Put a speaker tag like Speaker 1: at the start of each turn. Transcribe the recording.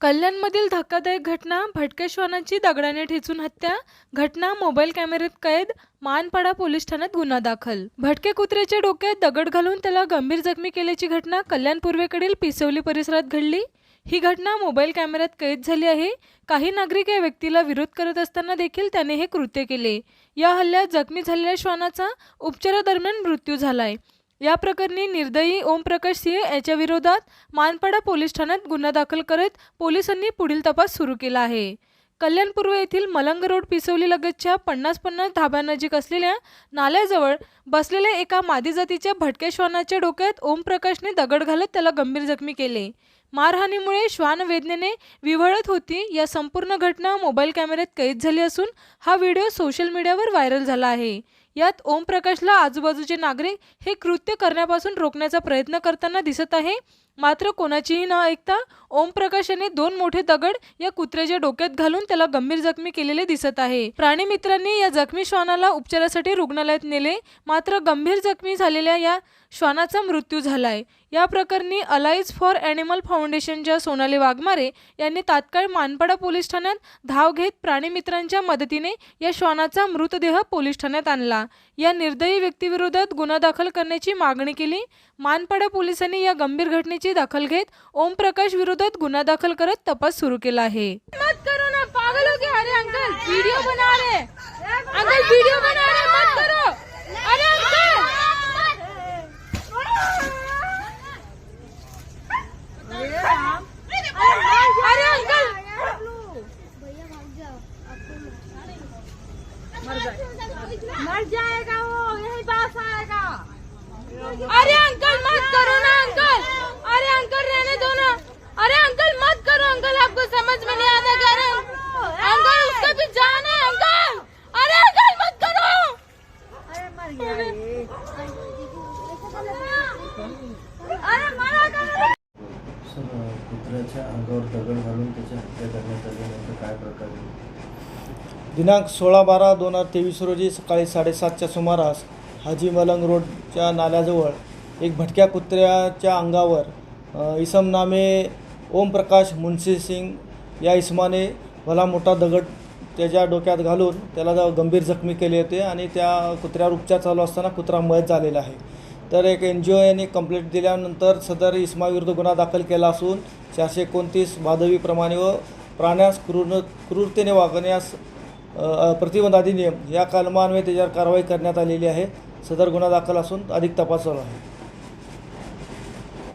Speaker 1: कल्याणमधील धक्कादायक घटना भटके श्वानाची दगडाने ठेचून हत्या घटना मोबाईल कॅमेऱ्यात कैद मानपाडा पोलीस ठाण्यात गुन्हा दाखल. भटके कुत्र्याच्या डोक्यात दगड घालून त्याला गंभीर जखमी केल्याची घटना कल्याण पूर्वेकडील पिसवली परिसरात घडली. ही घटना मोबाईल कॅमेऱ्यात कैद झाली आहे. काही नागरिक या व्यक्तीला विरोध करत असताना देखील त्याने हे कृत्य केले. या हल्ल्यात जखमी झालेल्या श्वानाचा उपचारादरम्यान मृत्यू झालाय. या प्रकरणी निर्दयी ओमप्रकाश सिंह याच्या विरोधात मानपाडा पोलीस ठाण्यात गुन्हा दाखल करत पोलिसांनी पुढील तपास सुरू केला आहे. कल्याण पूर्व येथील मलंग रोड पिसवली लगतच्या पन्नास पन्नास धाब्यानजीक असलेल्या नाल्याजवळ बसलेल्या एका मादी जातीच्या भटक्या श्वानाच्या डोक्यात ओमप्रकाशने दगड घालत त्याला गंभीर जखमी केले. मारहाणीमुळे श्वान वेदनेने विव्हळत होती. या संपूर्ण घटना मोबाईल कॅमेऱ्यात कैद झाली असून हा व्हिडिओ सोशल मीडियावर व्हायरल झाला आहे. यात ओमप्रकाशला आजूबाजूचे नागरिक हे कृत्य करण्यापासून रोखण्याचा प्रयत्न करताना दिसत आहे. मात्र कोणाचीही न ऐकता ओमप्रकाश याने दोन मोठे दगड या कुत्र्याच्या डोक्यात घालून त्याला गंभीर जखमी केलेले दिसत आहे. प्राणी मित्रांनी या जखमी श्वानाला उपचारासाठी रुग्णालयात नेले. मात्र गंभीर जखमी झालेल्या या श्वानाचा मृत्यू झालाय. या प्रकरणी अलाईज फॉर ॲनिमल फाउंडेशनच्या सोनाली वाघमारे यांनी तात्काळ मानपाडा पोलीस ठाण्यात धाव घेत प्राणीमित्रांच्या मदतीने या श्वानाचा मृतदेह पोलीस ठाण्यात आणला. या निर्दयी व्यक्तीविरोधात गुन्हा दाखल करण्याची मागणी केली. मानपाडा पोलिसांनी या गंभीर घटनेची दखल घेत ओमप्रकाश विरोधात गुन्हा दाखल करत तपास सुरू केला आहे.
Speaker 2: मत करो ना पागल हो अरे अंकल? वीडियो बना रहे अंकल वीडियो बना रहे मत अरे अंकल। मर जाएगा वो यही पास आएगा। अरे अंकल मत करो ना अंकल। अरे अंकल रहने दो ना। अरे अंकल मत करो अंकल आपको समझ में नहीं आता क्या रे अंकल उसका भी जान है अंकल। अरे अंकल मत करो। अरे मरा
Speaker 3: सर मित्राच्या अंगावर दगड घालून त्याची हत्या करण्यात आली काय प्रकार
Speaker 4: दिनांक सोळा बारा दोन हजार तेवीस रोजी सकाळी साडेसातच्या सुमारास हाजी मलंग रोडच्या नाल्याजवळ एक भटक्या कुत्र्याच्या अंगावर अ, इसम नामे ओमप्रकाश मुन्शी सिंग या इसमाने भला मोठा दगड त्याच्या डोक्यात घालून त्याला ज- गंभीर जखमी केले होते आणि त्या कुत्र्यावर उपचार चालू असताना कुत्रा मयत झालेला आहे. तर एक एन जी ओ यांनी कंप्लेंट दिल्यानंतर सदर इस्माविरुद्ध गुन्हा दाखल केला असून चारशे एकोणतीस बाधवीप्रमाणे व प्राण्यास क्रूर क्रूरतेने वागण्यास प्रतिबंध अधिनियम या कलमान्वये त्याच्यावर कारवाई करण्यात आलेली आहे. सदर गुन्हा दाखल असून अधिक तपास चालू आहे.